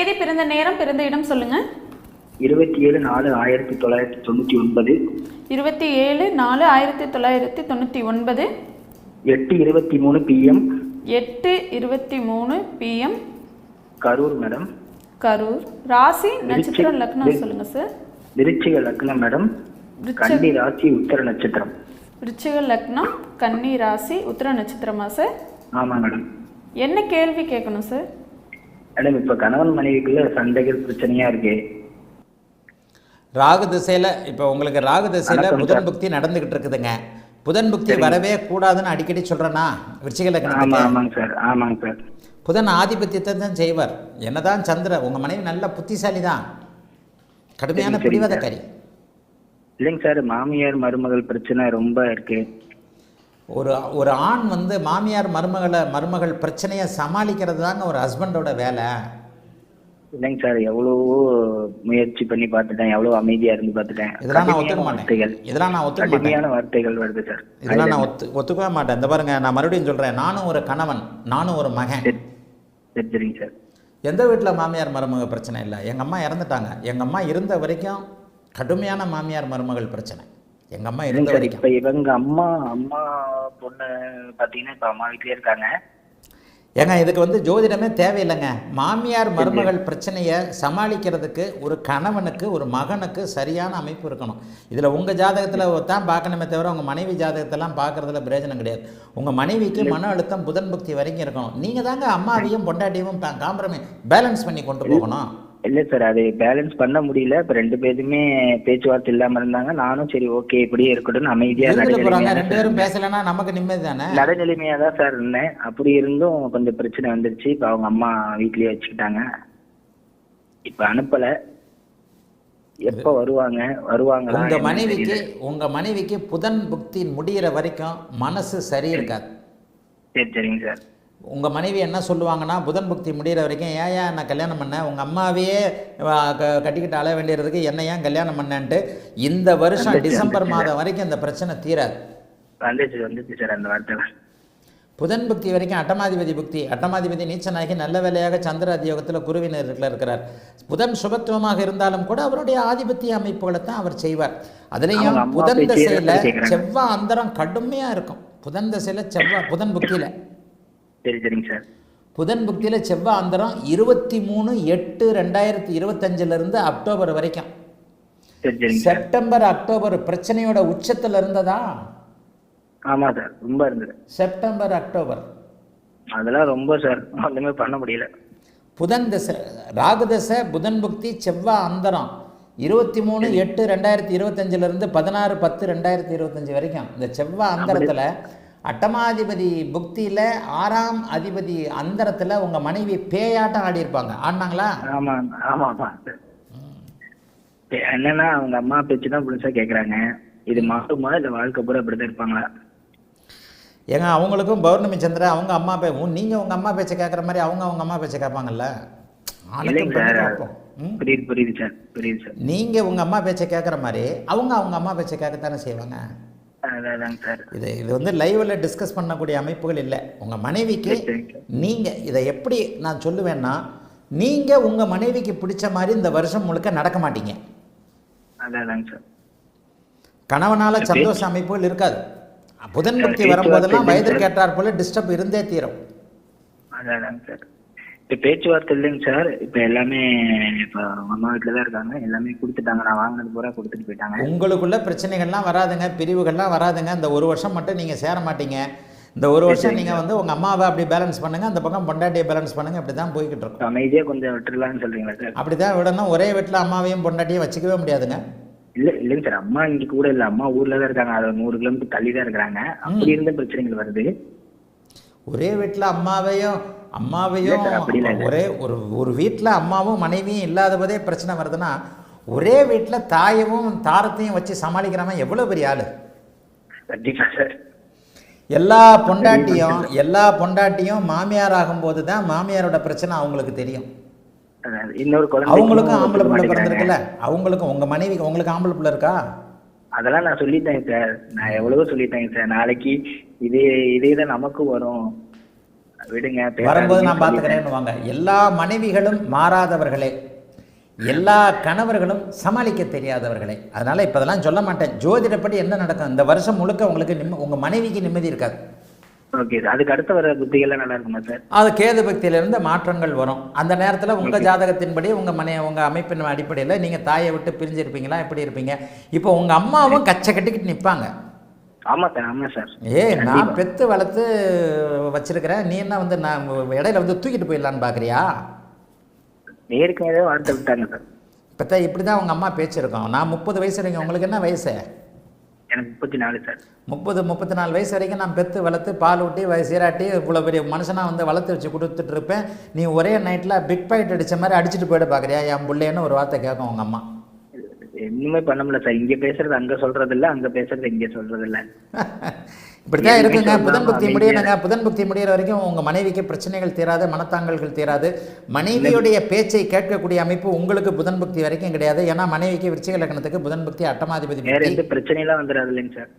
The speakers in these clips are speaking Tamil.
தேதி பிறந்த நேரம் பிறந்த இடம் சொல்லுங்க. இருபத்தி ஏழு நாலு ஆயிரத்தி தொள்ளாயிரத்தி தொண்ணூற்றி ஒன்பது. இருபத்தி ஏழு நாலு ஆயிரத்தி தொள்ளாயிரத்தி தொண்ணூற்றி ஒன்பது. எட்டு இருபத்தி மூணு பிஎம் எட்டு இருபத்தி மூணு பிஎம் கரூர் மேடம். கரூர். ராசி நட்சத்திரம் லக்னம் சொல்லுங்க சார் விருச்சிக லக்னம் மேடம். கன்னி ராசி உத்தர நட்சத்திரம். விருச்சிக லக்னம் கன்னி ராசி உத்திர நட்சத்திரமா சார் ஆமாம் மேடம். என்ன கேள்வி கேட்கணும் சார் மேடம் இப்போ கணவன் மனைவிக்குள்ள சண்டைகள் பிரச்சனையா இருக்கு. ராகு திசையில் இப்போ உங்களுக்கு ராகு திசையில் புதன். புக்தி நடந்துகிட்டு இருக்குதுங்க. புதன் புக்தி வரவே கூடாதுன்னு அடிக்கடி சொல்கிறேன்னா விருச்சிக ஆமா லக்னத்துக்கு ஆமாங்க சார். ஆமாங்க சார். புதன் ஆதிபத்தியத்தை தான் செய்வார். என்னதான் சந்திர உங்கள் மனைவி நல்ல புத்திசாலி தான் கடுமையான பிடிவாதக்காரி. இல்லைங்க சார் மாமியார் மருமகள் பிரச்சனை ரொம்ப இருக்கு. ஒரு ஒரு ஆண் வந்து மாமியார் மருமகளை மருமகள் பிரச்சனையை சமாளிக்கிறது தாங்க ஒரு ஹஸ்பண்டோட வேலை. இல்லைங்க சார் எவ்வளவோ முயற்சி பண்ணி பார்த்துட்டேன் எவ்வளவு அமைதியா இருந்து பார்த்துட்டேன். இதெல்லாம் நான் ஒத்துக்க மாட்டேன். இதெல்லாம் நான் ஒத்துக்க மாட்டேன். வார்த்தைகள் வருது சார். இதெல்லாம் நான் ஒத்து ஒத்துக்கவே மாட்டேன். இந்த பாருங்க நான் மறுபடியும் சொல்கிறேன் நானும் ஒரு கணவன் நானும் ஒரு மகன். சரி சரி சரிங்க சார். எந்த வீட்டில் மாமியார் மருமக பிரச்சனை இல்லை? எங்கள் அம்மா இறந்துட்டாங்க. எங்கள் அம்மா இருந்த வரைக்கும் கடுமையான மாமியார் மருமகள் பிரச்சனை. எங்கள் அம்மா இருந்த சார் வரைக்கும்? இப்ப இவங்க அம்மா அம்மா பொண்ணு பாத்தீங்கன்னா இப்ப அம்மா வீட்லயே இருக்காங்க. ஏங்க இதுக்கு வந்து ஜோதிடமே தேவையில்லைங்க. மாமியார் மருமகள் பிரச்சனையை சமாளிக்கிறதுக்கு ஒரு கணவனுக்கு ஒரு மகனுக்கு சரியான அமைப்பு இருக்கணும். இதில் உங்கள் ஜாதகத்தில் தான் பார்க்கணுமே தவிர உங்கள் மனைவி ஜாதகத்தெல்லாம் பார்க்கறதுல பிரயோஜனம் கிடையாது. உங்கள் மனைவிக்கு மன அழுத்தம் புதன் புக்தி வரைக்கும் இருக்கணும். நீங்கள் தாங்க அம்மாவையும் பொண்டாட்டியும் காம்ப்ரமை பேலன்ஸ் பண்ணி கொண்டு போகணும். இல்ல சார் அது பேலன்ஸ் பண்ண முடியல. இப்ப ரெண்டு பேருமே பேச்சுவார்த்தை இல்லாம இருந்தாங்க. நானும் சரி ஓகே இப்படியே இருக்கட்டும் அமைதியா ரெண்டு பேரும் பேசலைன்னா நமக்கு நிம்மதி தானே? நடுநிலைமையா தான் சார் இருந்தேன். அப்படி இருந்தும் கொஞ்சம் பிரச்சனை வந்துருச்சு. இப்ப அவங்க அம்மா வீட்லயே வச்சுக்கிட்டாங்க. இப்ப அனுப்பல. எப்ப வருவாங்க? வருவாங்களா உங்க மனைவிக்கு. உங்க மனைவிக்கு புதன் புக்தி முடியிற வரைக்கும் மனசு சரி இருக்காது. சரி சரிங்க சார் உங்க மனைவி என்ன சொல்லுவாங்கன்னா புதன் புக்தி முடியிற வரைக்கும் ஏன் ஏன் நான் கல்யாணம் பண்ணேன்? உங்க அம்மாவையே கட்டிக்கிட்டு அழ வேண்டியதுக்கு என்ன ஏன் கல்யாணம் பண்ணேன்ட்டு? இந்த வருஷம் டிசம்பர். மாதம் வரைக்கும் இந்த பிரச்சனை தீராது. புதன் புக்தி வரைக்கும் அட்டமாதிபதி புக்தி அட்டமாதிபதி நீச்சனாகி நல்ல வேலையாக சந்திர அதியோகத்தில் குருவினர்கள் இருக்கிறார். புதன் சுபத்துவமாக இருந்தாலும் கூட அவருடைய ஆதிபத்திய அமைப்புகளை தான் அவர் செய்வார். அதுலேயும் புதன் திசையில். செவ்வாய் அந்தரம் கடுமையாக இருக்கும். புதன் திசையில் செவ்வாய் புதன் புக்தியில் சரி சரிங்க சார். புதன் புக்தியில் செவ்வாய் அந்தரம் இருபத்தி மூணு எட்டு ரெண்டாயிரத்தி இருபத்தஞ்சிலிருந்து அக்டோபர் வரைக்கும். செப்டம்பர் அக்டோபர் பிரச்சனையோட உச்சத்தில் இருந்ததா? ஆமா சார் ரொம்ப இருந்தது. September October. அதெல்லாம் ரொம்ப சார் ஒண்ணுமே பண்ண முடியல. புதன் திசை ராகு திசை புதன் புக்தி செவ்வாய் அந்தரம் இருபத்தி மூணு எட்டு ரெண்டாயிரத்தி இருபத்தஞ்சிலிருந்து பதினாறு பத்து ரெண்டாயிரத்தி இருபத்தஞ்சி வரைக்கும். இந்த செவ்வாய் அந்தரத்தில் அட்டமாதிபதி புக்தியில் ஆறாம் அதிபதி அந்தரத்தில் உங்கள் மனைவி பேயாட்டம் ஆடியிருப்பாங்க. ஆடினாங்களா? ஆமா ஆமா என்னன்னா அவங்க அம்மா பேச்சு தான் புதுசா கேக்குறாங்க. இது மாறுமா? இல்ல வாழ்க்கை பூரா இப்படிதான் இருப்பாங்களா? ஏங்க அவங்களுக்கும் பௌர்ணமி சந்திரன் அவங்க அம்மா பே நீங்கள் உங்கள் அம்மா பேச்சை கேட்குற மாதிரி அவங்க அவங்க அம்மா பேச்சை கேட்பாங்கல்ல? புரியுது புரியுது சார். புரியுது சார். நீங்கள் உங்கள் அம்மா பேச்சை கேட்குற மாதிரி அவங்க அவங்க அம்மா பேச்சை கேட்கத்தானே செய்வாங்க? இது இது வந்து லைவில் டிஸ்கஸ் பண்ணக்கூடிய அமைப்புகள் இல்லை உங்கள் மனைவிக்கு. நீங்கள் இதை எப்படி நான் சொல்லுவேன்னா நீங்கள் உங்கள் மனைவிக்கு பிடிச்ச மாதிரி இந்த வருஷம் முழுக்க நடக்க மாட்டீங்க கணவனால. சந்தோஷ அமைப்புகள் இருக்காது புதன் பக்தி வரும்போதெல்லாம் வயதிற்கு சார். ஏற்றாற் போல டிஸ்டர்ப் இருந்தே தீரும் சார் இப்ப பேச்சுவார்த்தை இல்லைங்க சார். இப்ப எல்லாமே இப்ப அம்மா வீட்டுல தான் இருக்காங்க. எல்லாமே கொடுத்துட்டாங்க. நான் வாங்கினது பூரா கொடுத்துட்டு போயிட்டாங்க. உங்களுக்குள்ள பிரச்சனைகள்லாம் வராதுங்க. பிரிவுகள்லாம் வராதுங்க. இந்த ஒரு வருஷம் மட்டும் நீங்கள் சேர மாட்டீங்க. இந்த ஒரு வருஷம் நீங்கள் வந்து உங்கள் அம்மாவை அப்படி பேலன்ஸ் பண்ணுங்கள் அந்த பக்கம் பொண்டாட்டியை பேலன்ஸ் பண்ணுங்கள் இப்படி தான் போய்கிட்டு இருக்கும். அமைதியா கொஞ்சம் விட்டுறலாம்னு சொல்றீங்களா சார்? அப்படி தான் விடணும். ஒரே வீட்டில் அம்மாவையும் பொண்டாட்டியும் வச்சுக்கவே முடியாதுங்க. இல்ல இல்லைங்க சார். அம்மா இங்க கூட இல்ல. அம்மா ஊர்ல தான் இருக்காங்க. அது நூறு கிலோமீட்டர் தள்ளி தான் இருக்கிறாங்க. அப்படி இருந்த பிரச்சனைகள் வருது. ஒரே வீட்டில் அம்மாவையும் அம்மாவையும். ஒரே ஒரு ஒரு வீட்டில் அம்மாவும் மனைவியும் இல்லாத போதே பிரச்சனை வருதுன்னா ஒரே வீட்டில் தாயவும் தாரத்தையும் வச்சு சமாளிக்கிறவன் எவ்வளோ பெரிய ஆள்? எல்லா பொண்டாட்டியும் எல்லா பொண்டாட்டியும் மாமியார் ஆகும்போது தான் மாமியாரோட பிரச்சனை அவங்களுக்கு தெரியும். அவங்களுக்கும் ஆம்பளை பிள்ளை பிறந்திருக்குல்ல அவங்களுக்கும் உங்கள் மனைவிக்கு உங்களுக்கு ஆம்பளை பிள்ளை இருக்கா? அதெல்லாம் நான் சொல்லிட்டேங்க சார். நான் எவ்வளவோ சொல்லிட்டேங்க சார். நாளைக்கு இதே இதே தான் நமக்கும் வரும். விடுங்க வரும்போது நான் பார்த்துக்கிறேன்னு வாங்க. எல்லா மனைவிகளும் மாறாதவர்களே. எல்லா கணவர்களும் சமாளிக்க தெரியாதவர்களே. அதனால் இப்போ இதெல்லாம் சொல்ல மாட்டேன். ஜோதிடப்படி என்ன நடக்கும்? இந்த வருஷம் முழுக்க உங்களுக்கு நிம்ம உங்கள் மனைவிக்கு நிம்மதி இருக்காது. ஓகே அதுக்கு அடுத்த வர புத்திகள்லாம் நல்லா இருக்குமா சார்? அது கேது பக்தியிலிருந்து மாற்றங்கள் வரும். அந்த நேரத்தில் உங்கள் ஜாதகத்தின்படி உங்கள் மனை உங்கள் அமைப்பின் அடிப்படையில் நீங்கள் தாயை விட்டு பிரிஞ்சிருப்பீங்களா? எப்படி இருப்பீங்க? இப்போ உங்கள் அம்மாவும் கச்சை கட்டிக்கிட்டு நிற்பாங்க ஆமா சார் ஆமா சார். ஏய் நான் பெத்து வளர்த்து வச்சிருக்கிறேன். நீ என்ன வந்து நான் இடையில வந்து தூக்கிட்டு போயிடலான்னு பார்க்குறியா நேரே வார்த்தை விட்டாங்க சார். இப்போ இப்படி தான் உங்கள் அம்மா பேச்சு இருக்கும் நான் முப்பது வயசு வரைக்கும் உங்களுக்கு என்ன வயசு? எனக்கு முப்பத்தி நாலு சார். முப்பது முப்பத்தி நாலு வயசு வரைக்கும் நான் பெத்து வளர்த்து பால் ஊட்டி சீராட்டி இவ்வளோ பெரிய மனுஷனாக வந்து வளர்த்து வச்சு கொடுத்துட்டு இருப்பேன். நீ ஒரே நைட்டில் பிக் பாயிண்ட் அடித்த மாதிரி அடிச்சுட்டு போயிட பார்க்குறியா என் புள்ளைன்னு ஒரு வார்த்தை கேட்கும் உங்கள் அம்மா. இன்னுமே பண்ண முடியல சார். இங்க பேசுறது அங்க சொல்றது இல்ல அங்க பேசுறது இங்க சொல்றது இல்ல இப்படி தான் இருக்குங்க புதன் புக்தி அமைதியா முடியணுங்க புதன் புக்தி முடியிற வரைக்கும் உங்கள் மனைவிக்கு பிரச்சனைகள் தீராது மனத்தாங்கல்கள் தீராது. மனைவியுடைய பேச்சை கேட்கக்கூடிய அமைப்பு உங்களுக்கு புதன் புக்தி வரைக்கும் கிடையாது. ஏன்னா மனைவிக்கு விருச்சிக லக்னத்துக்கு புதன் புக்தி அட்டமாதிபதி வேற எந்த பிரச்சனையெல்லாம் வந்துடாது இல்லைங்க சார்.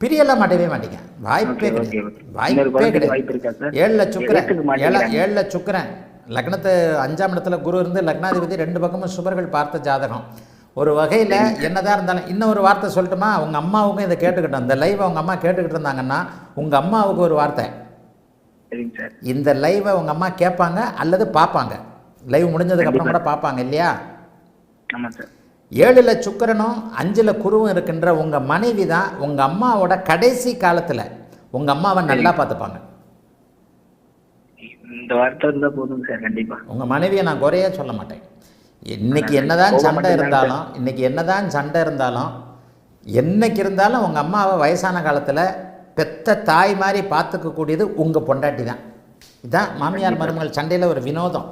பிரியெல்லாம் மாட்டவே மாட்டீங்க. வாய்ப்பே கிடையாது. வாய்ப்பே கிடையாது? ஏழில் சுக்கரன். ஏழில் சுக்கரன். லக்னத்தை அஞ்சாம் இடத்துல குரு இருந்து லக்னாதிபதி ரெண்டு பக்கமும் சுபர்கள் பார்த்த ஜாதகம். ஒரு வகையில் என்னதான் இருந்தாலும் இன்னொரு வார்த்தை சொல்லட்டுமா? உங்கள் அம்மாவுக்கும் இதை கேட்டுக்கிட்டோம். இந்த லைவ் அவங்க அம்மா கேட்டுக்கிட்டு இருந்தாங்கன்னா உங்கள் அம்மாவுக்கு ஒரு வார்த்தை. இந்த லைவை உங்கள் அம்மா கேட்பாங்க அல்லது பார்ப்பாங்க. லைவ் முடிஞ்சதுக்கப்புறம் கூட பார்ப்பாங்க இல்லையா? ஏழில் சுக்கிரனும் அஞ்சில் குருவும் இருக்கின்ற உங்கள் மனைவி தான் உங்கள் அம்மாவோட கடைசி காலத்தில். உங்கள் அம்மாவை நல்லா பார்த்துப்பாங்க. இந்த வார்த்தை இருந்தா போதும் சார் கண்டிப்பா. உங்கள் மனைவியை நான் குறையே சொல்ல மாட்டேன். இன்னைக்கு என்னதான் சண்டை இருந்தாலும் இன்னைக்கு என்னதான் சண்டை இருந்தாலும் என்னைக்கு இருந்தாலும் உங்கள் அம்மாவை வயசான காலத்தில் பெத்த தாய் மாதிரி பார்த்துக்கக்கூடியது உங்கள் பொண்டாட்டி தான். இதுதான் மாமியார் மருமகள் சண்டையில் ஒரு வினோதம்.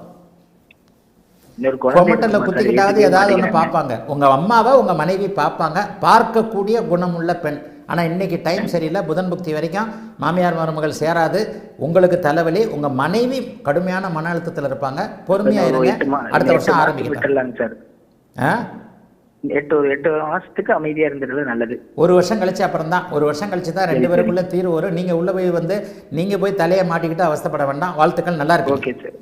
கொமட்டல்ல? குத்திக்கிட்டாவது ஏதாவது ஒன்று. பார்ப்பாங்க. உங்கள் அம்மாவை உங்கள் மனைவி பார்ப்பாங்க. பார்க்கக்கூடிய குணமுள்ள பெண். ஆனால் இன்னைக்கு டைம் சரியில்லை. புதன் புக்தி வரைக்கும் மாமியார் மருமகள் சேராது. உங்களுக்கு தலைவலி உங்கள் மனைவி கடுமையான மன அழுத்தத்தில் இருப்பாங்க. பொறுமையாக இருங்க. அடுத்த வருஷம் சார். ஆ? எட்டு ஒரு எட்டு மாசத்துக்கு அமைதியா இருந்துறது நல்லது. ஒரு வருஷம் கழிச்சு அப்புறம் தான். ஒரு வருஷம் கழிச்சு தான் ரெண்டு பேருக்குள்ள தீர்வு வரும். நீங்கள் உள்ளே போய் வந்து நீங்கள் போய் தலையை மாட்டிக்கிட்டு அவஸ்தைப்பட வேண்டாம். வாழ்த்துக்கள். நல்லா இருக்கு ஓகே சார்.